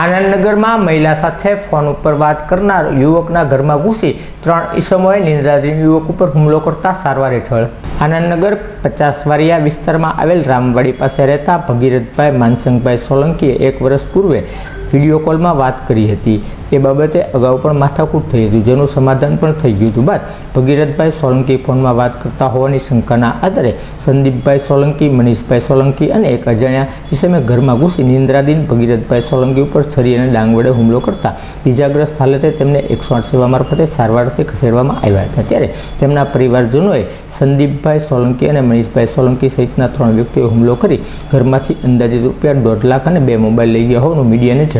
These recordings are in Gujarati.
આનંદનગરમાં મહિલા સાથે ફોન ઉપર વાત કરનાર યુવકના ઘરમાં ઘૂસી ત્રણ ઈસમોએ નિંદ્રાધીન યુવક ઉપર હુમલો કરતા સારવાર હેઠળ આનંદનગર પચાસ વારિયા વિસ્તારમાં આવેલ રામવાડી પાસે રહેતા ભગીરથભાઈ માનસંગભાઈ સોલંકીએ એક વર્ષ પૂર્વે વીડિયો કોલમાં વાત કરી હતી. એ બાબતે અગાઉ પણ માથાકૂટ થઈ હતી. જેનું સમાધાન પણ થઈ ગયું હતું. બાદ ભગીરથભાઈ સોલંકી ફોનમાં વાત કરતા હોવાની શંકાના આધારે સંદીપભાઈ સોલંકી, મનીષભાઈ સોલંકી અને એક અજાણ્યા ઈસમે ઘરમાં ઘૂસી નિંદ્રાદીન ભગીરથભાઈ સોલંકી ઉપર છરી અને ડાંગ વડે હુમલો કરતા ઇજાગ્રસ્ત હાલતે તેમને એકસો આઠ સેવા મારફતે સારવારથી ખસેડવામાં આવ્યા હતા. ત્યારે તેમના પરિવારજનોએ સંદીપભાઈ સોલંકી અને મનીષભાઈ સોલંકી સહિતના ત્રણ વ્યક્તિઓ હુમલો કરી ઘરમાંથી અંદાજિત રૂપિયા દોઢ લાખ અને બે મોબાઈલ લઈ ગયા હોવાનું મીડિયાને જણાવ્યું.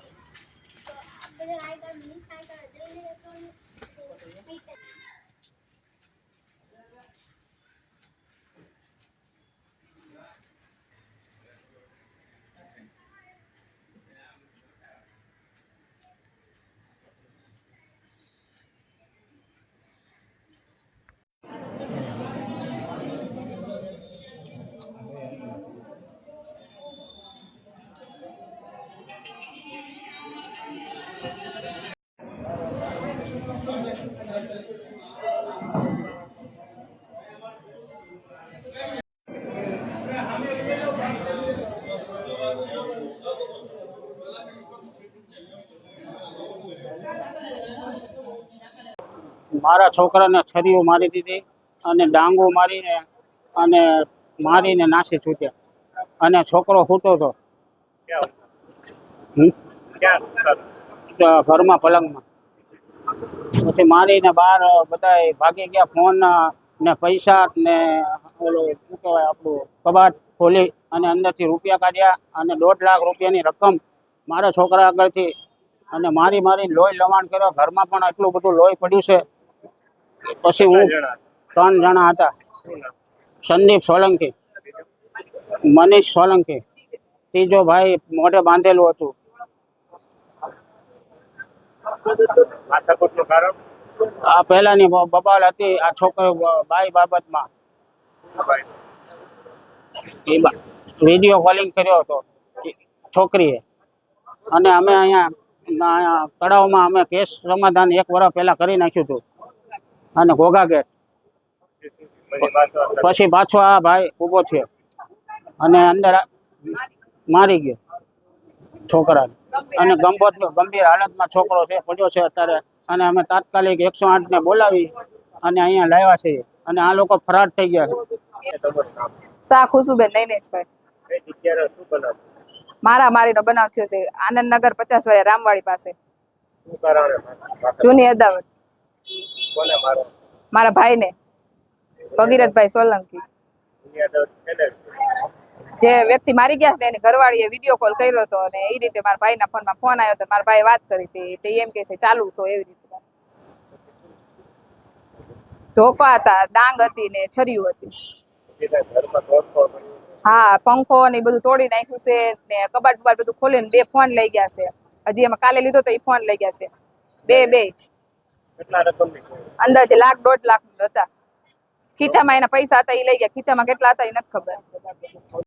But I got me, I got a મારા છોકરાને છરીઓ મારી દીધી અને ડાંગો મારીને અને મારીને નાસી છૂટ્યા. અને છોકરો સૂતો હતો ઘરમાં પલંગમાં. પછી મારીને બહાર બધા ભાગી ગયા ફોન ને પૈસા ને ઓલો શું કહેવાય, આપણું કબાટ ખોલી અને અંદરથી રૂપિયા કાઢ્યા અને દોઢ લાખ રૂપિયાની રકમ મારા છોકરા આગળથી અને મારી મારી લોહી લવાણ કર્યો. ઘરમાં પણ એટલું બધું લોહી પડ્યું છે. પછી હું ત્રણ જણા હતા. સંદીપ સોલંકી મનીષ સોલંકી ત્રીજો ભાઈ મોઢે બાંધેલું હતું. આ પહેલાની બબાલ હતી આ છોકરો બાઈ બાબતમાં. વીડિયો કોલિંગ કર્યો હતો છોકરીએ. અને અમે અહીંયા તળાવમાં અમે કેસ સમાધાન એક વર્ષ પહેલા કરી નાખ્યું હતું. અને ઘોઘા ગેટ પછી પાછો આ ભાઈ ઊભો થયો. અને અંદર મારી ગયો છોકરાને. અને ગંભીર ગંભીર હાલતમાં છોકરો છે પડ્યો છે અત્યારે. અને અમે તાત્કાલિક એકસો આઠ ને બોલાવી અને અહીંયા લાવ્યા છીએ. અને આ લોકો ફરાર થઈ ગયા છે. સા ખુશ્બુબેન બનાવ મારા મારીનો બનાવ થયો છે. આનંદનગર પચાસ વાળા રામવાડી પાસે. જૂની અદાવત. કોને મારો? મારા ભાઈને. ભગીરથભાઈ સોલંકી. જે વ્યક્તિ મારી ગયા છે એની ઘરવાળીએ વીડિયો કોલ કર્યો હતો અને એ રીતે મારા ભાઈના ફોનમાં ફોન આવ્યો હતો મારા ભાઈ વાત કરી હતી. તે એમ કે છે ચાલુ છો એવી રીતે. ધોકા હતા ડાંગ હતી ને છરીયું હતી. હા પંખો ને બધું તોડી નાખ્યું છે ને કબાટ બબાટ બધું ખોલીને બે ફોન લઈ ગયા છે. હજી એમાં કાલે લીધો તો એ ફોન લઈ ગયા છે. બે બે? અંદાજે લાખ દોઢ લાખ હતા. ખીચામાં એના પૈસા હતા એ લઈ ગયા. ખીચામાં કેટલા હતા એ નથી ખબર.